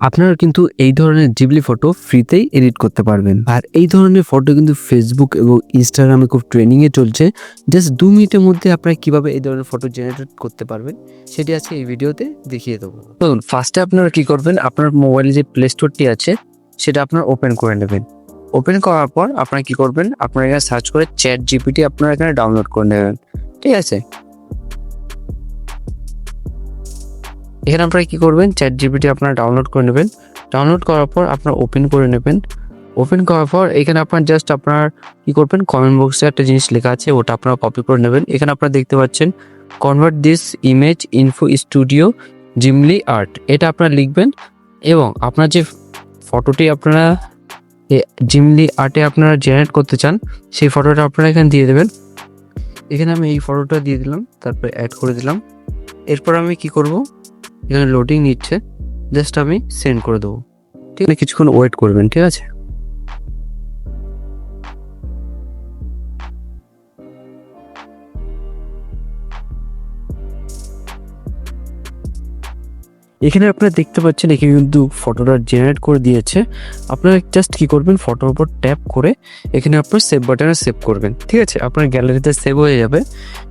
আপনারা কিন্তু এই ধরনের জিবলি ফটো ফ্রিতেই এডিট করতে পারবেন। আর এই ধরনের ফটো কিন্তু ফেসবুক এবং ইনস্টাগ্রামে খুব ট্রেনিংয়ে চলছে। জাস্ট দু মিনিটের মধ্যে আপনারা কীভাবে এই ধরনের ফটো জেনারেট করতে পারবেন, সেটি আজকে এই ভিডিওতে দেখিয়ে দেবো। দেখুন ফার্স্টে আপনারা কি করবেন, আপনার মোবাইলে যে প্লে স্টোরটি আছে, সেটা আপনার ওপেন করে নেবেন। ওপেন করার পর আপনারা কি করবেন, আপনারা এখানে সার্চ করে চ্যাট জিপিটি আপনারা এখানে ডাউনলোড করে নেবেন। ঠিক আছে? এখানে আপনারা কী করবেন? চ্যাট জিপিটি আপনারা ডাউনলোড করে নেবেন। ডাউনলোড করার পর আপনারা ওপেন করে নেবেন। ওপেন করার পর এখানে আপনার জাস্ট আপনার কী করবেন? কমেন্ট বক্সে একটা জিনিস লেখা আছে, ওটা আপনারা কপি করে নেবেন। এখানে আপনারা দেখতে পাচ্ছেন convert this image info studio Jimli art এটা আপনারা লিখবেন এবং আপনার যে ফটোটি আপনারা জিমলি আর্টে আপনারা জেনারেট করতে চান, সেই ফটোটা আপনারা এখানে দিয়ে দেবেন। এখানে আমি এই ফটোটা দিয়ে দিলাম, তারপরে অ্যাড করে দিলাম। এরপর আমি কি করব? এখানে লোডিং নিচ্ছে জাস্ট আমি সেন্ড করে দেবো। ঠিক আছে? কিছুক্ষণ ওয়েট করবেন, ঠিক আছে? এখানে আপনারা দেখতে পাচ্ছেন, এখানে কিন্তু ফটোটা জেনারেট করে দিয়েছে। আপনারা জাস্ট কি করবেন ফটোর উপর ট্যাপ করে এখানে আপনার সেভ বাটনে সেভ করবেন। ঠিক আছে? আপনার গ্যালারিতে সেভ হয়ে যাবে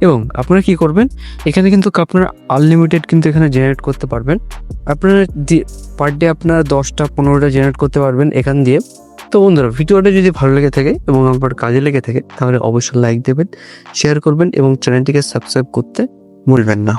এবং আপনারা কি করবেন, এখানে কিন্তু আপনারা আনলিমিটেড কিন্তু এখানে জেনারেট করতে পারবেন। আপনারা পার ডে আপনারা দশটা, পনেরোটা জেনারেট করতে পারবেন এখান দিয়ে। তো বন্ধুরা, ভিডিওটা যদি ভালো লেগে থাকে এবং আপনার কাজে লেগে থাকে, তাহলে অবশ্যই লাইক দেবেন শেয়ার করবেন এবং চ্যানেলটিকে সাবস্ক্রাইব করতে ভুলবেন না।